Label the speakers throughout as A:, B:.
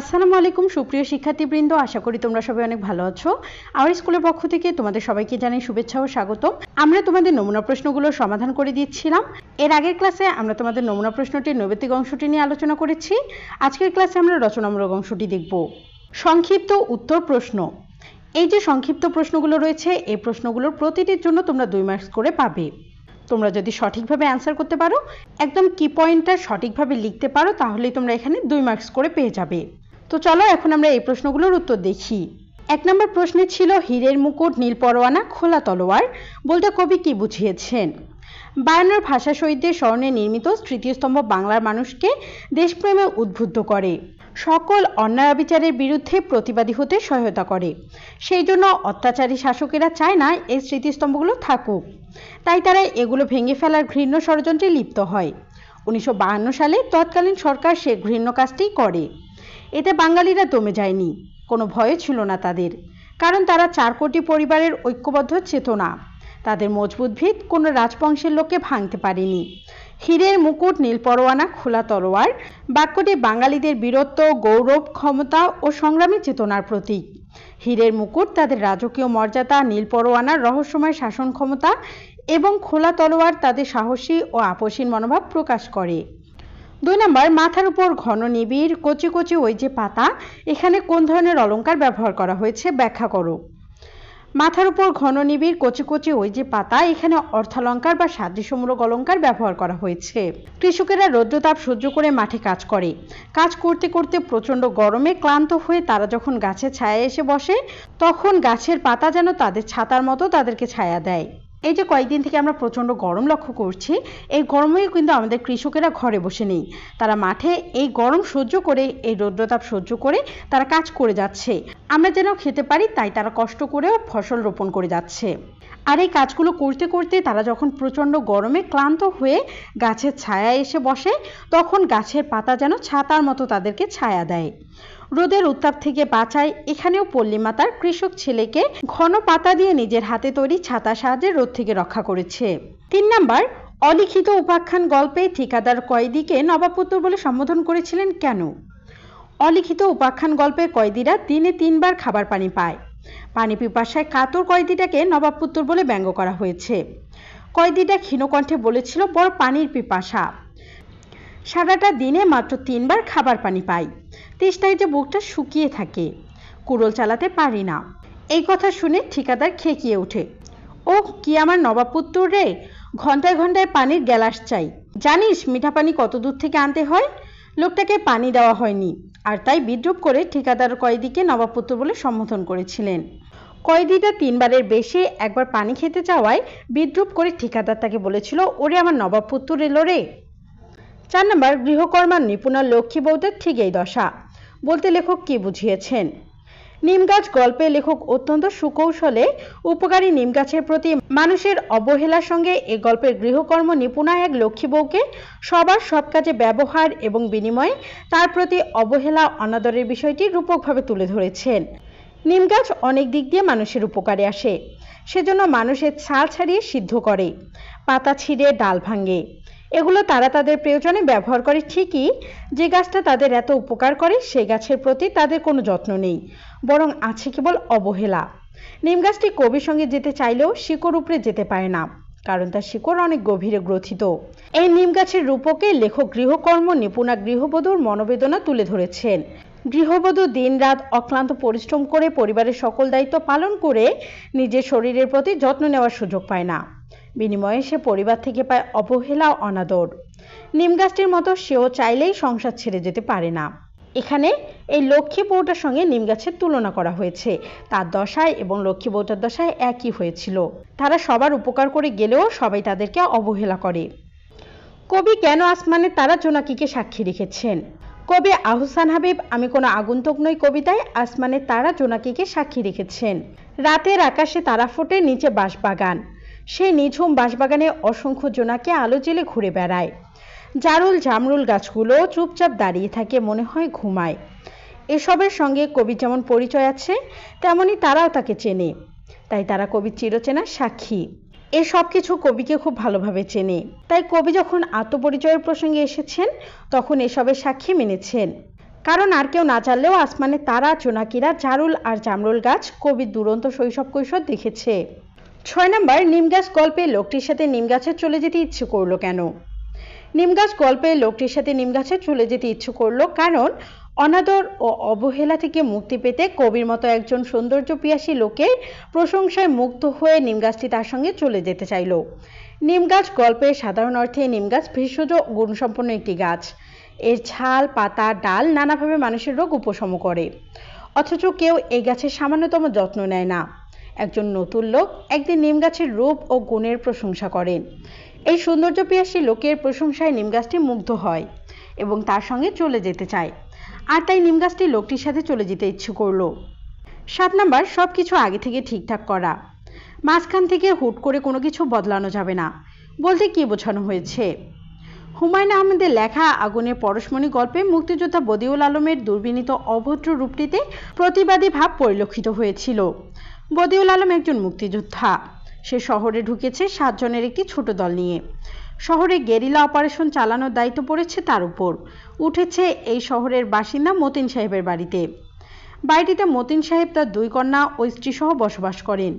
A: আসসালামু আলাইকুম, সুপ্রিয় শিক্ষার্থীবৃন্দ, আশা করি তোমরা সবাই অনেক ভালো আছো। আমার স্কুলের পক্ষ থেকে তোমাদের সবাইকে জানাই শুভেচ্ছা ও স্বাগতম। আমরা তোমাদের নমুনা প্রশ্নগুলোর সমাধান করে দিচ্ছিলাম। এর আগের ক্লাসে আমরা তোমাদের নমুনা প্রশ্নটির নৈবেতিক অংশটি নিয়ে আলোচনা করেছি। আজকের ক্লাসে আমরা রচনামূলক অংশটি দেখব। সংক্ষিপ্ত উত্তর প্রশ্ন। এই যে সংক্ষিপ্ত প্রশ্নগুলো রয়েছে, এই প্রশ্নগুলোর প্রতিটির জন্য তোমরা দুই মার্কস করে পাবে। তোমরা যদি সঠিকভাবে অ্যান্সার করতে পারো, একদম কি পয়েন্টটা সঠিকভাবে লিখতে পারো, তাহলেই তোমরা এখানে দুই মার্কস করে পেয়ে যাবে। তো চলো এখন আমরা এই প্রশ্নগুলোর উত্তর দেখি। এক নম্বর প্রশ্নে ছিল, হীরের মুকুট, নীল পরোয়ানা, খোলা তলোয়ার। বলতে কবি কি বুঝিয়েছেন? বায়ান্নর ভাষা শহীদদের স্মরণে নির্মিত স্মৃতিস্তম্ভ বাংলার মানুষকে দেশপ্রেমে উদ্বুদ্ধ করে। সকল অন্যায় বিচারের বিরুদ্ধে প্রতিবাদী হতে সহায়তা করে। সেই জন্য অত্যাচারী শাসকেরা চায় না এই স্মৃতিস্তম্ভগুলো থাকুক। তাই তারা এগুলো ভেঙে ফেলার ঘৃণ্য ষড়যন্ত্রে লিপ্ত হয়। উনিশশো সালে তৎকালীন সরকার সে ঘৃণ্য কাজটি করে। এতে বাঙালিরা দমে যায়নি। কোনো ভয় ছিল না তাদের। কারণ তারা চার কোটি পরিবারের ঐক্যবদ্ধ চেতনা। তাদের মজবুত ভিত কোনো রাজবংশের লোককে ভাঙতে পারেনি। হীরের মুকুট নীল পরোয়ানা খোলা তলোয়ার বাক্যটি বাঙালিদের বীরত্ব, গৌরব, ক্ষমতা ও সংগ্রামী চেতনার প্রতীক। হীরের মুকুট তাদের রাজকীয় মর্যাদা নীল পরোয়ানার রহস্যময় শাসন ক্ষমতা এবং খোলা তলোয়ার তাদের সাহসী ও আপসীন মনোভাব প্রকাশ করে। দুই নম্বর, মাথার উপর ঘন নিবিড়, কচি কচি ওই যে পাতা, এখানে কোন ধরনের অলঙ্কার ব্যবহার করা হয়েছে ব্যাখ্যা করো। মাথার উপর ঘন নিবিড়, কচি কচি ওই যে পাতা, এখানে অর্থালঙ্কার বা সাদৃশ্যমূলক অলঙ্কার ব্যবহার করা হয়েছে। কৃষকেরা রৌদ্রতাপ সহ্য করে মাঠে কাজ করে। কাজ করতে করতে প্রচণ্ড গরমে ক্লান্ত হয়ে তারা যখন গাছের ছায়া এসে বসে, তখন গাছের পাতা যেন তাদের ছাতার মতো তাদেরকে ছায়া দেয়। এই যে কয়েকদিন থেকে আমরা প্রচণ্ড গরম লক্ষ্য করছি, এই গরমেও কিন্তু আমাদের কৃষকেরা ঘরে বসে নেই। তারা মাঠে এই গরম সহ্য করে, এই রৌদ্রতাপ সহ্য করে তারা কাজ করে যাচ্ছে। আমরা যেন খেতে পারি, তাই তারা কষ্ট করেও ফসল রোপণ করে যাচ্ছে। আর এই কাজগুলো করতে করতে তারা যখন প্রচণ্ড গরমে ক্লান্ত হয়ে গাছের ছায়া এসে বসে, তখন গাছের পাতা যেন ছাতার মতো তাদেরকে ছায়া দেয়। রোদের উত্তাপ থেকে বাঁচায় এখানেও পল্লীমাতার কৃষক ছেলেকে ঘন পাতা দিয়ে নিজের হাতে তৈরি ছাতা সাহায্যে রোদ থেকে রক্ষা করেছে। তিন নাম্বার, অলিখিত উপাখ্যান গল্পে ঠিকাদার কয়েদিকে নবাবপুত্র বলে সম্বোধন করেছিলেন কেন? অলিখিত উপাখ্যান গল্পে কয়েদিরা দিনে তিনবার খাবার পানি পায়। পানি পিপাসায় কাতর কয়েদিটাকে নবাব নবাবপুত্র বলে ব্যঙ্গ করা হয়েছে। কয়েদিটা ক্ষীণকণ্ঠে বলেছিল, বড় পানির পিপাসা। সারাটা দিনে মাত্র তিনবার খাবার পানি পাই। তেষ্টায় যে বুকটা শুকিয়ে থাকে। কুড়োল চালাতে পারি না এই কথা শুনে ঠিকাদার খেকিয়ে ওঠে। ও কি আমার নবাবপুত্র রে? ঘন্টায় ঘন্টায় পানির গ্যালাস চাই। জানিস, মিঠা পানি কত দূর থেকে আনতে হয়? লোকটাকে পানি দেওয়া হয়নি। আর তাই বিদ্রুপ করে ঠিকাদার কয়েদিকে নবাবপুত্র বলে সম্বোধন করেছিলেন। কয়েদিটা তিনবারের বেশি একবার পানি খেতে চাওয়ায় বিদ্রুপ করে ঠিকাদার তাকে বলেছিল, ওরে আমার নবাবপুত্র এলো রে। চার নম্বর গৃহকর্মার নিপুণা লক্ষ্মী বৌদের ঠিক এই দশা। বলতে লেখক কি বুঝিয়েছেন? নিম গাছ গল্পে লেখক অত্যন্ত সুকৌশলে উপকারী নিম গাছের প্রতি মানুষের অবহেলার সঙ্গে এ গল্পের গৃহকর্ম নিপুণা এক লক্ষ্মী বউকে সবার সব কাজে ব্যবহার এবং বিনিময়ে তার প্রতি অবহেলা, অনাদরের বিষয়টি রূপকভাবে তুলে ধরেছেন। নিম গাছ অনেক দিক দিয়ে মানুষের উপকারে আসে। সেজন্য মানুষের ছাল ছাড়িয়ে সিদ্ধ করে, পাতা ছিঁড়ে ডাল ভাঙে। এগুলো তারা তাদের প্রয়োজনে ব্যবহার করে ঠিকই, যে গাছটা তাদের এত উপকার করে সেই গাছের প্রতি তাদের কোনো যত্ন নেই, বরং আছে কেবল অবহেলা। নিম গাছটি কবির সঙ্গে যেতে চাইলেও শিকড় উপরে যেতে পারে না, কারণ তার শিকড় অনেক গভীরে গ্রথিত। এই নিম গাছের রূপকে লেখক গৃহকর্ম নিপুণা গৃহবধূর মনোবেদনা তুলে ধরেছেন। গৃহবধূ দিনরাত অক্লান্ত পরিশ্রম করে পরিবারের সকল দায়িত্ব পালন করে নিজের শরীরের প্রতি যত্ন নেওয়ার সুযোগ পায় না। বিনিময়ে সে পরিবার থেকে পায় অবহেলা অনাদর। নিম গাছটির মতো সেও চাইলেই সংসার ছেড়ে যেতে পারে না। এখানে এই লক্ষ্মী বউটার সঙ্গে নিম গাছের তুলনা করা হয়েছে। তার দশায় এবং লক্ষ্মী বউটার দশায় একই হয়েছিল। তারা সবার উপকার করে গেলেও সবাই তাদেরকে অবহেলা করে। কবি কেন আসমানের তারা জোনাকিকে সাক্ষী রেখেছেন? কবি আহসান হাবিব, আমি কোনো আগন্তুক নই কবিতায় আসমানের তারা জোনাকিকে সাক্ষী রেখেছেন। রাতের আকাশে তারা ফোটে নিচে বাঁশবাগান। সেই নিঝুম বাঁশবাগানে অসংখ্য জোনাকে আলো জেলে ঘুরে বেড়ায়। জারুল জামরুল গাছগুলো চুপচাপ দাঁড়িয়ে থাকে, মনে হয় ঘুমায়। এসবের সঙ্গে কবির যেমন পরিচয় আছে, তেমনি তারাও তাকে চেনে। তাই তারা কবির চিরচেনা সাক্ষী। এ সব কিছু কবিকে খুব ভালোভাবে চেনে। তাই কবি যখন আত্মপরিচয়ের প্রসঙ্গে এসেছেন, তখন এসবের সাক্ষী মেনেছেন। কারণ আর কেউ না জানলেও আসমানে তারা, চোনাকিরা, জারুল আর জামরুল গাছ কবির দুরন্ত শৈশব কৈশোর দেখেছে। ছয় নম্বর, নিম গাছ গল্পে লোকটির সাথে নিম গাছের চলে যেতে ইচ্ছে করল কেন? নিম গাছ গল্পে লোকটির সাথে নিম গাছের চলে যেতে ইচ্ছে করল কারণ অনাদর ও অবহেলা থেকে মুক্তি পেতে কবির মতো একজন সৌন্দর্য পিয়াসী লোকের প্রশংসায় মুগ্ধ হয়ে নিম গাছটি তার সঙ্গে চলে যেতে চাইল। নিম গাছ গল্পের সাধারণ অর্থে নিম গাছ ভেষজ গুণসম্পন্ন একটি গাছ। এর ছাল, পাতা, ডাল নানাভাবে মানুষের রোগ উপশম করে। অথচ কেউ এই গাছের সামান্যতম যত্ন নেয় না। একজন নতুন লোক একদিন নিম গাছের রূপ ও গুণের প্রশংসা করেন এই সৌন্দর্য পিয়াসী লোকের প্রশংসায় নিম গাছটি মুগ্ধ হয় এবং তার সঙ্গে চলে যেতে চায়। আর তাই নিম গাছটি লোকটির সাথে চলে যেতে ইচ্ছে করল। সাত নাম্বার সব কিছু আগে থেকে ঠিকঠাক করা। মাঝখান থেকে হুট করে কোনো কিছু বদলানো যাবে না। বলতে কি বোঝানো হয়েছে? হুমায়ুন আহমেদের লেখা আগুনের পরশমণি গল্পে মুক্তিযোদ্ধা বদিউল আলমের দুর্বিনীত অভদ্র রূপটিতে প্রতিবাদী ভাব পরিলক্ষিত হয়েছিল। বদিউল আলম একজন মুক্তিযোদ্ধা। সে শহরে ঢুকেছে সাতজনের একটি ছোট দল নিয়ে। শহরে গেরিলা অপারেশন চালানোর দায়িত্ব পড়েছে তার উপর। উঠেছে এই শহরের বাসিন্দা মতিন সাহেবের বাড়িতে। বাড়িটিতে মতিন সাহেব তার দুই কন্যা ও স্ত্রীসহ বসবাস করেন।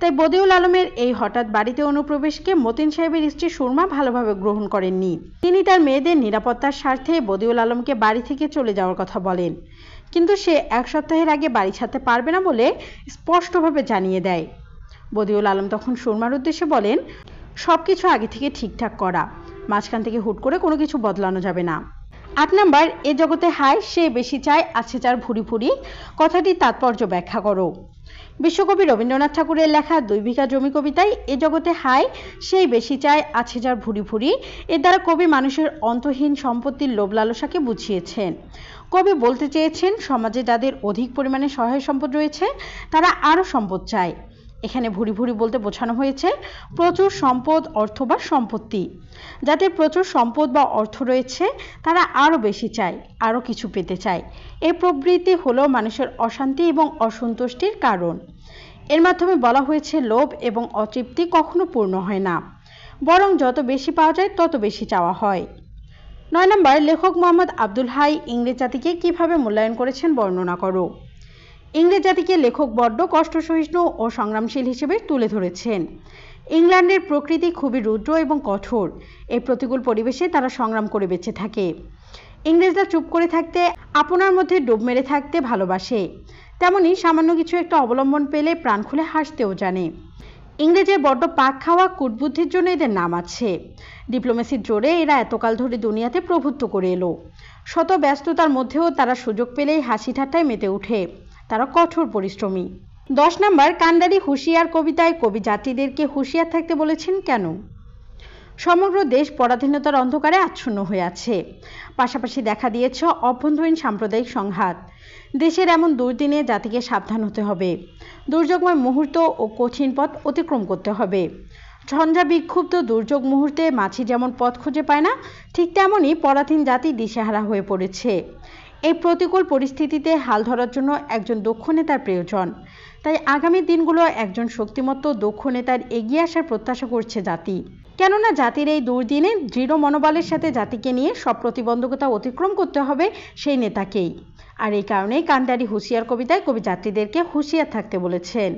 A: তাই বদিউল আলমের এই হঠাৎ বাড়িতে অনুপ্রবেশকে মতিন সাহেবের স্ত্রী সুরমা ভালোভাবে গ্রহণ করেননি। তিনি তার মেয়েদের নিরাপত্তার স্বার্থে বদিউল আলমকে বাড়ি থেকে চলে যাওয়ার কথা বলেন। কিন্তু সে এক সপ্তাহের আগে বাড়ি ছাড়তে পারবে না বলে স্পষ্টভাবে জানিয়ে দেয়। বদিউল আলম তখন সুরমার উদ্দেশ্যে বলেন সব কিছু আগে থেকে ঠিকঠাক করা। মাঝখান থেকে হুট করে কোনো কিছু বদলানো যাবে না। আট নাম্বার, এ জগতে হায়, সে বেশি চায়, আছে যার ভুরি ভুরি। কথাটির তাৎপর্য ব্যাখ্যা করো। বিশ্বকবি রবীন্দ্রনাথ ঠাকুরের লেখা দুই বিঘা জমি কবিতায়, এ জগতে হায় সেই বেশি চায়, আছে যার ভুরি ভুরি। এর দ্বারা কবি মানুষের অন্তহীন সম্পত্তির লোভ লালসাকে বুঝিয়েছেন। কবি বলতে চেয়েছেন, সমাজে যাদের অধিক পরিমাণে সহায় সম্পদ রয়েছে, তারা আরও সম্পদ চায়। এখানে ভুরি ভুরি বলতে বোঝানো হয়েছে প্রচুর সম্পদ, অর্থ বা সম্পত্তি। যাদের প্রচুর সম্পদ বা অর্থ রয়েছে, তারা আরও বেশি চায়, আরও কিছু পেতে চায়। এই প্রবৃত্তি হলো মানুষের অশান্তি এবং অসন্তুষ্টির কারণ। এর মাধ্যমে বলা হয়েছে, লোভ এবং অতৃপ্তি কখনো পূর্ণ হয় না। বরং যত বেশি পাওয়া যায়, তত বেশি চাওয়া হয়। নয় নম্বর, লেখক মোহাম্মদ আব্দুল হাই ইংরেজ জাতিকে কীভাবে মূল্যায়ন করেছেন বর্ণনা করো। ইংরেজ জাতিকে লেখক বড্ড কষ্ট সহিষ্ণু ও সংগ্রামশীল হিসেবে তুলে ধরেছেন। ইংল্যান্ডের প্রকৃতি খুবই রুদ্র এবং কঠোর। এই প্রতিকূল পরিবেশে তারা সংগ্রাম করে বেঁচে থাকে। ইংরেজরা চুপ করে থাকতে, আপনার মধ্যে ডুব মেরে থাকতে ভালোবাসে। তেমনি সামান্য কিছু একটা অবলম্বন পেলে প্রাণ খুলে হাসতেও জানে। ইংরেজের বড্ড পাক খাওয়া কুটবুদ্ধির জন্য এদের নাম আছে। ডিপ্লোমেসির জোরে এরা এতকাল ধরে দুনিয়াতে প্রভুত্ব করে এলো। শত ব্যস্ততার মধ্যেও তারা সুযোগ পেলেই হাসি ঠাট্টায় মেতে ওঠে। তারা কঠোর পরিশ্রমী। দশ নম্বর, কান্ডারি হুঁশিয়ার কবিতায় কবি যাত্রীদেরকে হুঁশিয়ার থাকতে বলেছেন কেন? সমগ্র দেশ পরাধীনতার অন্ধকারে আচ্ছন্ন হয়ে আছে। পাশাপাশি দেখা দিয়েছে অভ্যন্তরীণ সাম্প্রদায়িক সংঘাত। দেশের এমন দুর্দিনে জাতিকে সাবধান হতে হবে। দুর্যোগময় মুহূর্ত ও কঠিন পথ অতিক্রম করতে হবে। ঝঞ্ঝা বিক্ষুব্ধ দুর্যোগ মুহূর্তে মাছি যেমন পথ খুঁজে পায় না, ঠিক তেমনই পরাধীন জাতি দিশেহারা হয়ে পড়েছে। এই প্রতিকূল পরিস্থিতিতে হাল ধরার জন্য একজন দক্ষ নেতার প্রয়োজন। তাই আগামী দিনগুলো একজন শক্তিমত্ত, দক্ষ নেতার এগিয়ে আসার প্রত্যাশা করছে জাতি। কেননা জাতির এই দুর্দিনে দৃঢ় মনোবলের সাথে জাতিকে নিয়ে সব প্রতিবন্ধকতা অতিক্রম করতে হবে সেই নেতাকেই। আর এই কারণেই কান্দারি হুঁশিয়ার কবিতায় কবি যাত্রীদেরকে হুঁশিয়ার থাকতে বলেছেন।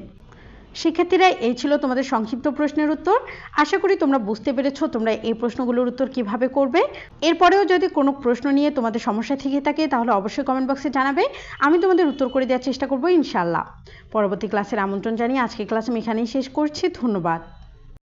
A: শিক্ষার্থীরা এই ছিল তোমাদের সংক্ষিপ্ত প্রশ্নের উত্তর। আশা করি তোমরা বুঝতে পেরেছ তোমরা এই প্রশ্নগুলোর উত্তর কীভাবে করবে। এরপরেও যদি কোনো প্রশ্ন নিয়ে তোমাদের সমস্যা থেকে থাকে তাহলে অবশ্যই কমেন্ট বক্সে জানাবে। আমি তোমাদের উত্তর করে দেওয়ার চেষ্টা করব ইনশাল্লাহ পরবর্তী ক্লাসের আমন্ত্রণ জানিয়ে আজকে ক্লাস আমি এখানেই শেষ করছি। ধন্যবাদ।